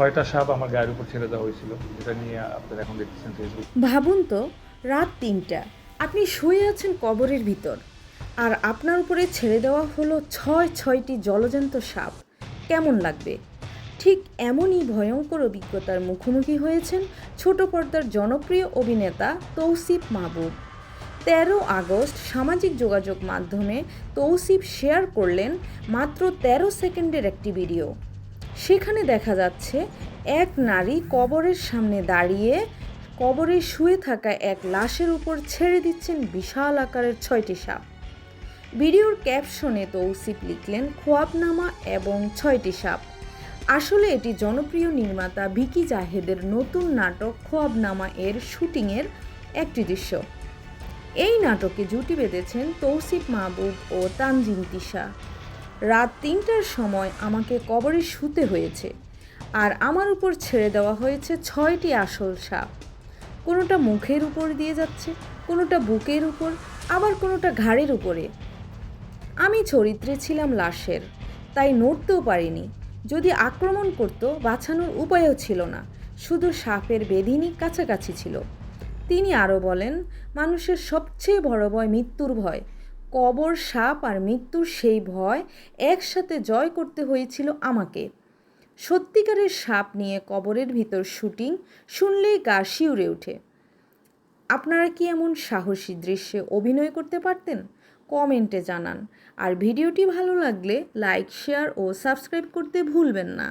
ছয়টা সাপ আমার গায়ের উপর ছেড়ে দেওয়া হয়েছিল, যেটা নিয়ে আপনারা এখন ফেসবুক ভাবুন তো, রাত তিনটা, আপনি শুয়ে আছেন কবরের ভিতর, আর আপনার উপরে ছেড়ে দেওয়া হলো ছয় ছয়টি জলজন্ত সাপ। কেমন লাগবে? ঠিক এমনই ভয়ঙ্কর অভিজ্ঞতার মুখোমুখি হয়েছেন ছোট পর্দার জনপ্রিয় অভিনেতা তৌসিফ মাহবুব। তেরো আগস্ট সামাজিক যোগাযোগ মাধ্যমে তৌসিফ শেয়ার করলেন মাত্র তেরো সেকেন্ডের একটি ভিডিও। সেখানে দেখা যাচ্ছে এক নারী কবরের সামনে দাঁড়িয়ে কবরে শুয়ে থাকা এক লাশের উপর ছেড়ে দিচ্ছেন বিশাল আকারের ছয়টি সাপ। ভিডিওর ক্যাপশনে তৌসিফ লিখলেন, খোয়াবনামা এবং ছয়টি সাপ। আসলে এটি জনপ্রিয় নির্মাতা ভিকি জাহেদের নতুন নাটক খোয়াবনামা এর শুটিংয়ের একটি দৃশ্য। এই নাটকে জুটি বেঁধেছেন তৌসিফ মাহবুব ও তানজিন তিশা। রাত তিনটার সময় আমাকে কবরে শুতে হয়েছে আর আমার উপর ছেড়ে দেওয়া হয়েছে ছয়টি আসল সাপ। কোনোটা মুখের উপর দিয়ে যাচ্ছে, কোনোটা বুকের উপর, আবার কোনোটা ঘাড়ের উপরে। আমি চরিত্রে ছিলাম লাশের, তাই নড়তেও পারিনি। যদি আক্রমণ করতো, বাঁচানোর উপায়ও ছিল না, শুধু সাপের বেদিনী কাছাকাছি ছিল। তিনি আরও বলেন, মানুষের সবচেয়ে বড় ভয় মৃত্যুর ভয় কবর সাপ আর মৃত্যুর সেই ভয় একসাথে জয় করতে হয়েছিল আমাকে। সত্যিকারের সাপ নিয়ে কবরের ভিতর শুটিং শুনলেই গা শিউরে ওঠে। আপনারা কি এমন সাহসী দৃশ্যে অভিনয় করতে পারতেন? কমেন্টে জানান। আর ভিডিওটি ভালো লাগলে লাইক, শেয়ার ও সাবস্ক্রাইব করতে ভুলবেন না।